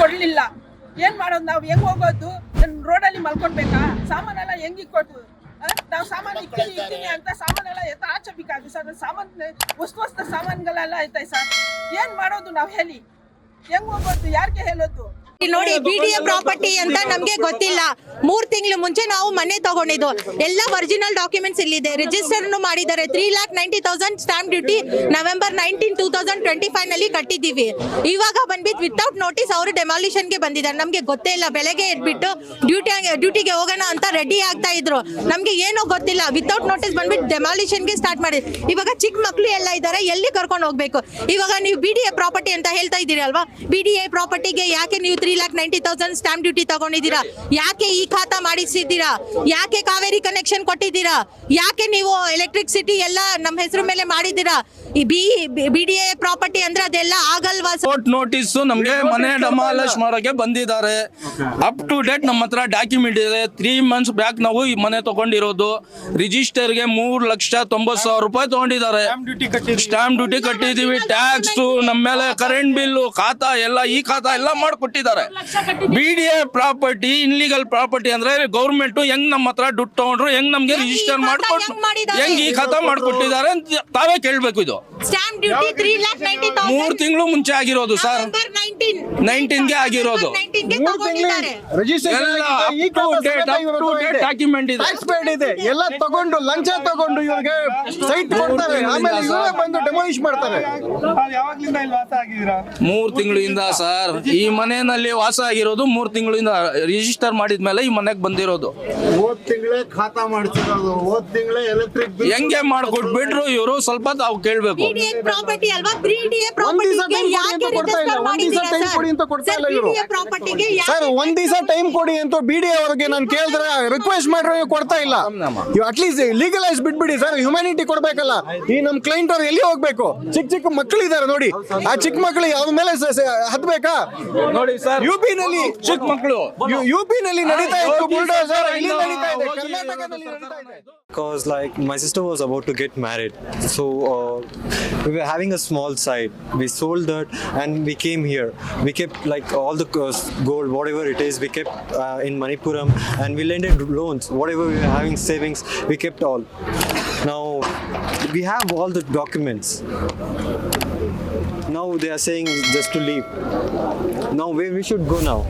ಕೊಡ್ಲಿಲ್ಲ. ಏನು ಮಾಡೋದು? ನಾವು ಹೆಂಗ್ ಹೋಗೋದು? ರೋಡಲ್ಲಿ ಮಲ್ಕೊಳ್ಬೇಕಾ? ಸಾಮಾನೆಲ್ಲ ಹೆಂಗ್ ಇಕ್ಕೋದು? ನಾವು ಸಾಮಾನು ಇಕ್ತೀನಿ ಇಕ್ತೀನಿ ಅಂತ ಸಾಮಾನೆಲ್ಲ ಎತ್ತ ಆಚೆ ಸರ್. ಸರ್ ಸಾಮಾನು, ವಸ್ತು ವಸ್ತು ಸಾಮಾನುಗಳೆಲ್ಲ ಐತೆ ಸರ್. ಏನು ಮಾಡೋದು ನಾವು ಹೇಳಿ? ಹೆಂಗ್ ಹೋಗೋದು? ಯಾರಿಗೆ ಹೇಳೋದು? ನೋಡಿ ಬಿಡಿಎ ಪ್ರಾಪರ್ಟಿ ಅಂತ ನಮ್ಗೆ ಗೊತ್ತಿಲ್ಲ. ಮೂರ್ ತಿಂಗಳು ಮುಂಚೆ ನಾವು ಮನೆ ತಗೊಂಡಿದ್ದು. ಎಲ್ಲ ಒರಿಜಿನಲ್ ಡಾಕ್ಯುಮೆಂಟ್ಸ್ ಇಲ್ಲಿದೆ. ರಿಜಿಸ್ಟರ್ ಮಾಡಿದ್ದಾರೆ. Three lakh ninety thousand stamp duty November nineteen two thousand twenty ಫೈವ್ನಲ್ಲಿ ಕಟ್ಟಿದ್ದೀವಿ. ಇವಾಗ ಬಂದ್ಬಿಟ್ಟು ವಿತೌಟ್ ನೋಟಿಸ್ ಅವರು ಡೆಮಾಲಿಷನ್ಗೆ ಬಂದಿದ್ದಾರೆ. ನಮ್ಗೆ ಗೊತ್ತೇ ಇಲ್ಲ. ಬೆಳಗ್ಗೆ ಎದ್ಬಿಟ್ಟು ಡ್ಯೂಟಿ ಡ್ಯೂಟಿಗೆ ಹೋಗೋಣ ಅಂತ ರೆಡಿ ಆಗ್ತಾ ಇದ್ರು. ನಮ್ಗೆ ಏನೋ ಗೊತ್ತಿಲ್ಲ. ವಿತೌಟ್ ನೋಟಿಸ್ ಬಂದ್ಬಿಟ್ಟು ಡೆಮಾಲಿಷನ್ಗೆ ಸ್ಟಾರ್ಟ್ ಮಾಡಿ ಇವಾಗ ಚಿಕ್ಕ ಮಕ್ಳು ಎಲ್ಲ ಇದ್ದಾರೆ ಎಲ್ಲಿ ಕರ್ಕೊಂಡು ಹೋಗ್ಬೇಕು? ಇವಾಗ ನೀವು ಬಿ ಡಿ ಎ ಪ್ರಾಪರ್ಟಿ ಅಂತ ಹೇಳ್ತಾ ಇದ್ದೀರಿ ಅಲ್ವಾ? ಬಿ ಡಿ ಎ ಪ್ರಾಪರ್ಟಿಗೆ ಯಾಕೆ ನೀವು three lakh ninety thousand stamp duty ತಗೊಂಡಿದ್ದೀರಾ? ಯಾಕೆ ಈ ಖಾತಾ ಮಾಡಿಸಿದ್ದೀರಾ? ಯಾಕೆ ಕಾವೇರಿ ಕನೆಕ್ಷನ್ ಕೊಟ್ಟಿದ್ದೀರಾ? ಯಾಕೆ ನೀವು ಎಲೆಕ್ಟ್ರಿಸಿಟಿ ಎಲ್ಲ ನಮ್ಮ ಹೆಸರು ಮೇಲೆ ಮಾಡಿದ್ದೀರಾ? ಈ B B D A property ಅಂದ್ರೆ ಅದೆಲ್ಲ ಆಗಲ್ವಾ ಸರ್? ಕೋರ್ಟ್ ನೋಟಿಸ್ ನಮಗೆ ಮನೆ ಡಮಾಲಿಶ್ ಮಾಡೋಕೆ ಬಂದಿದ್ದಾರೆ. ಅಪ್ ಟು ಡೇಟ್ ನಮ್ಮ ಹತ್ರ ಡಾಕ್ಯುಮೆಂಟ್ ಇದೆ. ತ್ರೀ ಮಂತ್ಸ್ ಬ್ಯಾಕ್ ನಾವು ಈ ಮನೆ ತಗೊಂಡಿರೋದು. ರಿಜಿಸ್ಟರ್ಗೆ ಮೂರು ಲಕ್ಷ ತೊಂಬತ್ತು ಸಾವಿರ ರೂಪಾಯಿ ತಗೊಂಡಿದ್ದಾರೆ. ಸ್ಟಾಂಪ್ ಡ್ಯೂಟಿ ಕಟ್ಟಿದೀವಿ ಟ್ಯಾಕ್ಸ್ ನಮ್ಮ ಮೇಲೆ ಕರೆಂಟ್ ಬಿಲ್ಲು ಖಾತಾ ಎಲ್ಲ ಈ ಖಾತಾ ಎಲ್ಲ ಮಾಡಿಕೊಟ್ಟಿದ್ದಾರೆ. B D A property illegal property ಅಂದ್ರೆ ಗೌರ್ಮೆಂಟ್ ಹೆಂಗ್ ನಮ್ಮ ಹತ್ರ ದುಡ್ಡು ತಗೊಂಡ್ರು ಹೆಂಗ್ ನಮ್ಗೆ ರಿಜಿಸ್ಟರ್ ಮಾಡ್ಕೊಟ್ಟು ಹೆಂಗ್ ಈ ಖಾತಾ ಮಾಡ್ಕೊಟ್ಟಿದ್ದಾರೆ ಅಂತ ತಾವೇ ಕೇಳ್ಬೇಕು ಇದು. ಮೂರ್ ತಿಂಗಳು ಮುಂಚೆ ಆಗಿರೋದು ಸರ್ ನೈನ್ಟೀನ್ಗೆ ನೈನ್ಟೀನ್ 19 ಗೆ ಆಗಿರೋದು. ನೈನ್ಟೀನ್ಗೆ ತಗೊಂಡಿದ್ದಾರೆ document ಇದೆ. ಟ್ಯಾಕ್ಸ್ ಪೇಡ್ ಇದೆ. ಎಲ್ಲ ತಗೊಂಡು ಲಂಚ ತಗೊಂಡು ಇವ್ರಿಗೆ ಸೈಟ್ ಕೊಡ್ತಾರೆ. ಆಮೇಲೆ ಇವರೇ ಬಂದು ಡೆಮೋಲಿಷ್ ಮಾಡ್ತಾರೆ. ಮೂರ್ ತಿಂಗಳಿಂದ ಸರ್. ಈ ಮನೆಯಲ್ಲಿ ವಾಸ ಆಗಿರೋದು ಮೂರ್ ತಿಂಗಳಿಂದ ರಿಜಿಸ್ಟರ್ ಮಾಡಿದ ಮೇಲೆ ಈ ಮನೆಗೆ ಬಂದಿರೋದು. ಹೋದ್ ತಿಂಗಳೇ ಖಾತಾ ಮಾಡ್ತಿರೋದು ಹೋದ್ ತಿಂಗಳೇ ಎಲೆಕ್ಟ್ರಿಕ್ ಬಿಲ್ ಹೆಂಗೆ ಮಾಡ್ಕೊಟ್ಬಿಟ್ರು ಇವರು ಸ್ವಲ್ಪ ತಾವು ಕೇಳ್ಬೇಕು. ಪ್ರಾಪರ್ಟಿ ಅಲ್ವಾ? ಪ್ರಾಪರ್ಟಿ ಪ್ರಾಪರ್ಟಿಗೆ time ಕೊಡಿ ಅಂತ ಕೊಡ್ತಾ ಇಲ್ಲ, ಯಾಕೆ ಪ್ರಾಪರ್ಟಿ ಕೊಡಿ ಅಂತ ಕೊಡ್ತಾ ಇಲ್ಲ ಇವ್ರು. BDA ಸರ್ ಒಂದ್ ದಿವಸ ಟೈಮ್ ಕೊಡಿ ಅಂತ ಬಿ ಡಿ ಅವ್ರಿಗೆ ನಾನು ಕೇಳಿದ್ರೆ ರಿಕ್ವೆಸ್ಟ್ ಮಾಡ್ರೆ ಕೊಡ್ತಾ ಇಲ್ಲ. ನೀವು ಅಟ್ಲೀಸ್ಟ್ ಲೀಗಲೈಸ್ ಬಿಟ್ಬಿಡಿ ಸರ್ ಹ್ಯುಮ್ಯಾನಿಟಿ ಕೊಡ್ಬೇಕಲ್ಲ. ಈ ನಮ್ ಕ್ಲೈಂಟ್ ಅವ್ರು ಎಲ್ಲಿ ಹೋಗ್ಬೇಕು? ಚಿಕ್ಕ ಚಿಕ್ಕ ಮಕ್ಕಳು ಇದಾರೆ ನೋಡಿ ಆ ಚಿಕ್ಕ ಮಕ್ಕಳು ಯಾವ ಮೇಲೆ ಹತ್ಬೇಕಾ? ನೋಡಿ ಸರ್ ಯು ಪಿ ನಲ್ಲಿ ಚಿಕ್ಕ ಮಕ್ಕಳು ಯು ಪಿ ನಲ್ಲಿ ನಡೀತಾ ಇತ್ತು ಬುಲ್ಡೋಸರ್ ಇಲ್ಲಿ ನಡೀತಾ ಇದೆ? ಕರ್ನಾಟಕದಲ್ಲಿ ನಡೀತಾ ಇದೆ. Because like my sister was about to get married. So uh, we were having a small site. We sold that and we came here. We kept like all the uh, gold whatever it is we kept uh, in manipuram and we lended loans. Whatever we were having savings we kept all. Now we have all the documents. Now they are saying just to leave. Now where we should go now